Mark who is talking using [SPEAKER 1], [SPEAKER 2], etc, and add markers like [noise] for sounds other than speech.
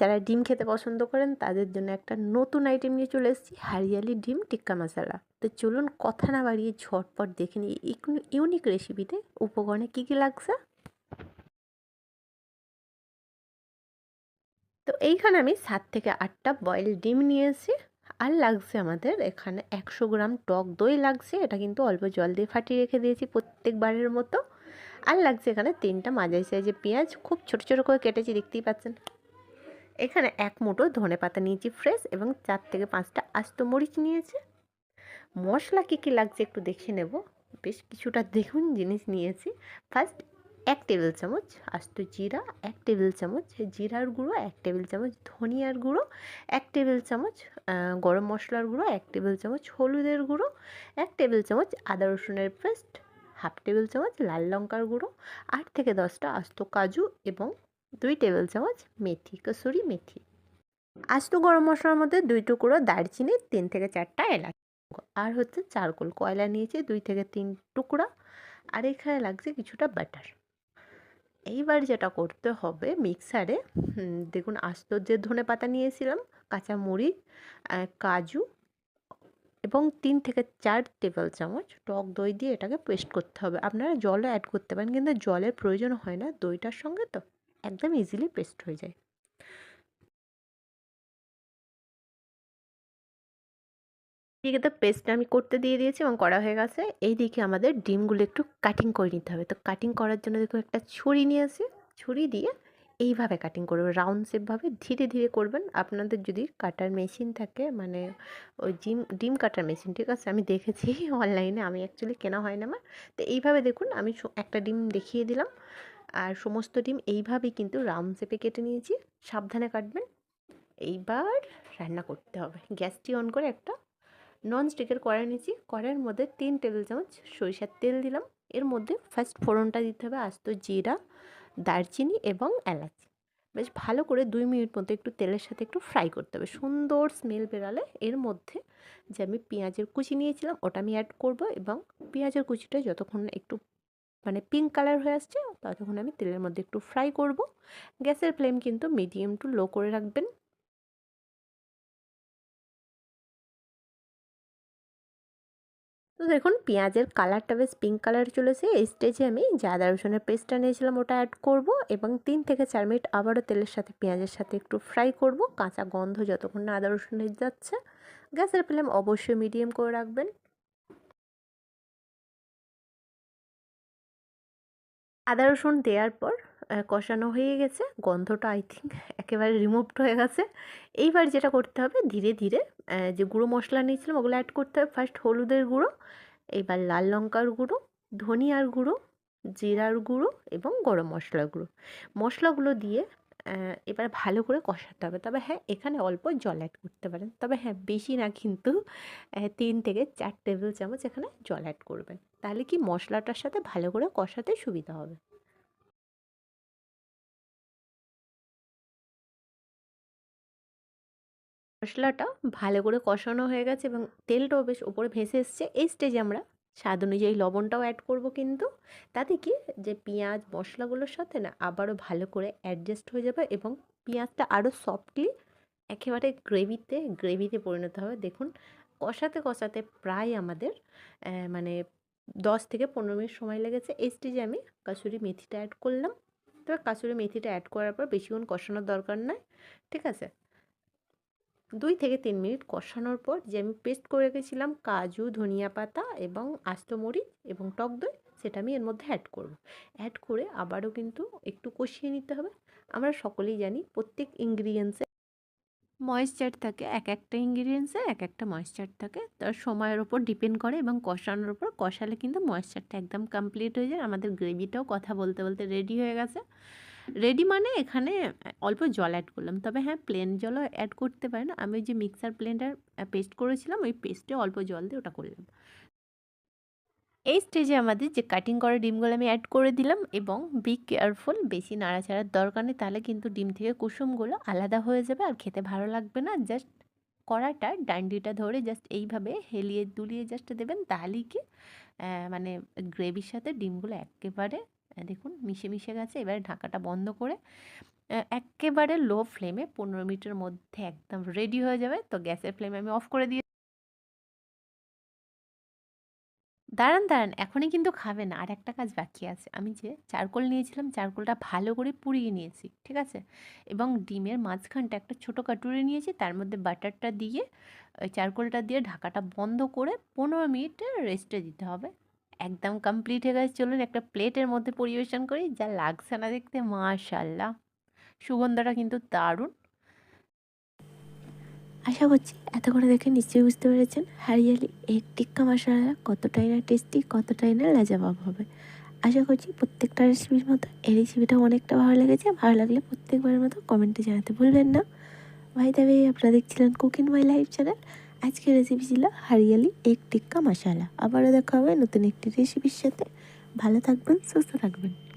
[SPEAKER 1] যারা ডিম খেতে পছন্দ করেন, তাদের জন্য একটা নতুন আইটেম নিয়ে চলে এসেছি, হারিয়ালি ডিম টিক্কা মশলা। তো চলুন কথা না বাড়িয়ে ঝটপট দেখে নিই ইউনিক রেসিপিতে উপকরণে কী কী লাগছে। তো এইখানে আমি সাত থেকে আটটা বয়েল ডিম নিয়েছি, আর লাগছে আমাদের এখানে একশো গ্রাম টক দই লাগছে, এটা কিন্তু অল্প জল দিয়ে ফাটিয়ে রেখে দিয়েছি প্রত্যেকবারের মতো। আর লাগছে এখানে তিনটা মাঝারি সাইজের পেঁয়াজ, খুব ছোট ছোট করে কেটেছি, দেখতেই পাচ্ছেন। এখানে এক মুঠো ধনে পাতা নিয়েছি ফ্রেশ এবং চার থেকে পাঁচটা আস্ত মরিচ নিয়েছি। মশলা কী কী লাগছে একটু দেখে নেব। বেশ কিছুটা দেখুন জিনিস নিয়েছি। ফার্স্ট এক টেবিল চামচ আস্ত জিরা, এক টেবিল চামচ জিরার গুঁড়ো, এক টেবিল চামচ ধনিয়ার গুঁড়ো, এক টেবিল চামচ গরম মশলার গুঁড়ো, এক টেবিল চামচ হলুদের গুঁড়ো, এক টেবিল চামচ আদা রসুনের পেস্ট হাফ টেবিল চামচ লাল লঙ্কার গুঁড়ো, আট থেকে দশটা আস্ত কাজু এবং দুই টেবিল চামচ মেথি, কসুরি মেথি। আস্ত গরম মশলার মধ্যে দুই টুকরো দারচিনি, তিন থেকে চারটা এলাচ। আর হচ্ছে চারকোল কয়লা নিয়েছি, দুই থেকে তিন টুকরা। আর এখানে লাগছে কিছুটা বাটার। এইবার যেটা করতে হবে মিক্সারে দেখুন আস্ত যে ধনে পাতা নিয়েছিলাম, কাঁচা মুড়ি কাজু এবং তিন থেকে চার টেবিল চামচ টক দই দিয়ে এটাকে পেস্ট করতে হবে। আপনারা জলও অ্যাড করতে পারেন, কিন্তু জলের প্রয়োজন হয় না দইটার সঙ্গে তো। একদম ইজিলি পেস্ট হয়ে যায়। এদিকে তো পেস্টটা আমি করতে দিয়ে দিয়েছি এবং করা হয়ে গেছে। এই দিকে আমাদের ডিমগুলো একটু কাটিং করে নিতে হবে। তো কাটিং করার জন্য দেখুন একটা ছুরি নিয়ে আসি ছুরি দিয়ে এইভাবে কাটিং করবেন রাউন্ড শেপভাবে ধীরে ধীরে করবেন। আপনাদের যদি কাটার মেশিন থাকে মানে ওই ডিম ডিম কাটার মেশিন ঠিক আছে? আমি দেখেছি [laughs] অনলাইনে আমি অ্যাকচুয়ালি কেনা হয় না আমার। তো এইভাবে দেখুন, আমি একটা ডিম দেখিয়ে দিলাম। আর সমস্ত ডিম এইভাবেই কিন্তু রাউন্ড শেপে কেটে নিয়েছি। সাবধানে কাটবেন। এইবার রান্না করতে হবে। গ্যাসটি অন করে একটা নন স্টিকের কড়াই নিয়েছি। কড়াইয়ের মধ্যে তিন টেবিল চামচ সরিষার তেল দিলাম। এর মধ্যে ফার্স্ট ফোড়নটা দিতে হবে আস্ত জিরা, দারচিনি এবং এলাচ। বেশ ভালো করে দুই মিনিট মতো একটু তেলের সাথে একটু ফ্রাই করতে হবে। সুন্দর স্মেল বেরালে এর মধ্যে যে আমি পেঁয়াজের কুচি নিয়েছিলাম, ওটা আমি অ্যাড করব এবং পেঁয়াজের কুচিটা যতক্ষণ একটু মানে পিঙ্ক কালার হয়ে আসছে ততক্ষণ আমি তেলের মধ্যে একটু ফ্রাই করব। গ্যাসের ফ্লেম কিন্তু মিডিয়াম টু লো করে রাখবেন। তো দেখুন, পেঁয়াজের কালারটা বেশ পিঙ্ক কালার চলেছে। এই স্টেজে আমি যে আদা রসুনের পেস্টটা নিয়েছিলাম, ওটা অ্যাড করব এবং তিন থেকে চার মিনিট আবারও তেলের সাথে পেঁয়াজের সাথে একটু ফ্রাই করব। কাঁচা গন্ধ যতক্ষণ না আদা রসুনের যাচ্ছে, গ্যাসের ফ্লেম অবশ্যই মিডিয়াম করে রাখবেন। আদা রসুন দেওয়ার পর কষানো হয়ে গেছে। গন্ধটা আই থিঙ্ক একেবারে রিমুভড হয়ে গেছে। এইবার যেটা করতে হবে, ধীরে ধীরে যে গুঁড়ো মশলা নিয়েছিলাম ওগুলো অ্যাড করতে হবে। ফার্স্ট হলুদের গুঁড়ো, এবার লাল লঙ্কার গুঁড়ো, ধনিয়ার গুঁড়ো, জিরার গুঁড়ো এবং গরম মশলার গুঁড়ো। মশলাগুলো দিয়ে এবার ভালো করে কষাতে হবে। তবে হ্যাঁ এখানে অল্প জল অ্যাড করতে পারেন। তবে হ্যাঁ বেশি না কিন্তু তিন থেকে চার টেবিল চামচ এখানে জল অ্যাড করবেন। তাহলে কি মশলাটার সাথে ভালো করে কষাতে সুবিধা হবে? মশলাটা ভালো করে কষানো হয়ে গেছে এবং তেলটাও বেশ ওপরে ভেসে এসছে। এই স্টেজে আমরা স্বাদ অনুযায়ী লবণটাও অ্যাড করব কিন্তু। তাতে কি যে পেঁয়াজ মশলাগুলোর সাথে না আবারও ভালো করে অ্যাডজাস্ট হয়ে যাবে এবং পেঁয়াজটা আরও সফটলি একেবারে গ্রেভিতে গ্রেভিতে পরিণত হবে। দেখুন, কষাতে কষাতে প্রায় আমাদের মানে দশ থেকে পনেরো মিনিট সময় লেগেছে। এই স্টেজে আমি কাসুরি মেথিটা অ্যাড করলাম। তবে কাসুরি মেথিটা অ্যাড করার পর বেশিক্ষণ কষানোর দরকার নয় ঠিক আছে? দুই থেকে তিন মিনিট কষানোর পর যে আমি পেস্ট করে রেখেছিলাম কাজু, ধনিয়া পাতা এবং আস্ত মরিচ এবং টক দই, সেটা আমি এর মধ্যে অ্যাড করব। অ্যাড করে আবারও কিন্তু একটু কষিয়ে নিতে হবে। আমরা সকলেই জানি প্রত্যেক ইনগ্রিডিয়েন্টসে ময়েশ্চার থাকে, এক একটা ইনগ্রিডিয়েন্টসে এক একটা ময়েশ্চার থাকে। তার সময়ের ওপর ডিপেন্ড করে এবং কষানোর ওপর কষালে কিন্তু ময়েশ্চারটা একদম কমপ্লিট হয়ে যায়। আমাদের গ্রেভিটাও কথা বলতে বলতে রেডি হয়ে গেছে। রেডি মানে এখানে অল্প জল অ্যাড করলাম। তবে হ্যাঁ প্লেন জলও অ্যাড করতে পারেন। আমি যে মিক্সার প্লেনটার পেস্ট করেছিলাম, ওই পেস্টে অল্প জল দিয়ে ওটা করলাম। এই স্টেজে আমাদের যে কাটিং করা ডিমগুলো আমি অ্যাড করে দিলাম এবং বি কেয়ারফুল বেশি নাড়াচাড়ার দরকার নেই, তাহলে কিন্তু ডিম থেকে কুসুমগুলো আলাদা হয়ে যাবে আর খেতে ভালো লাগবে না। জাস্ট কড়াটা, ডান্ডিটা ধরে জাস্ট এইভাবে হেলিয়ে দুলিয়ে জাস্ট দেবেন, তাহলেই কি মানে গ্রেভির সাথে ডিমগুলো একেবারে দেখুন, মিশে মিশে গেছে। এবারে ঢাকাটা বন্ধ করে একেবারে লো ফ্লেমে পনেরো মিনিটের মধ্যে একদম রেডি হয়ে যাবে। তো গ্যাসের ফ্লেম আমি অফ করে দিয়ে দাঁড়ান দাঁড়ান, এখনই কিন্তু খাবে না। আর একটা কাজ বাকি আছে। আমি যে চারকোল নিয়েছিলাম, চারকোলটা ভালো করে পুড়িয়ে নিয়েছি, ঠিক আছে? এবং ডিমের মাঝখানটা একটা ছোটো কাটুরি নিয়েছি, তার মধ্যে বাটারটা দিয়ে চারকোলটা দিয়ে ঢাকাটা বন্ধ করে পনেরো মিনিট রেস্টে দিতে হবে। একদম কমপ্লিট হয়ে গেছে। চলুন একটা প্লেটের মধ্যে পরিবেশন করি, যা লাগছে না দেখতে। মাশাল্লাহ সুগন্ধটা কিন্তু দারুণ। আশা করছি এত করে দেখে নিশ্চয়ই বুঝতে পেরেছেন, হারিয়ালি এগ টিক্কা মশলা কতটাই না টেস্টি কতটাই না লাজাবাব হবে। আশা করছি প্রত্যেকটা রেসিপির মতো এই রেসিপিটা অনেকটা ভালো লেগেছে। ভালো লাগলে প্রত্যেকবারের মতো কমেন্টে জানাতে ভুলবেন না। ভাই তবে আপনারা দেখছিলেন কুকিং মাই লাইফ চ্যানেল আজকের রেসিপি ছিল হারিয়ালি এক টিক্কা মশালা। আবারও দেখা হবে নতুন একটি রেসিপির সাথে। ভালো থাকবেন, সুস্থ থাকবেন।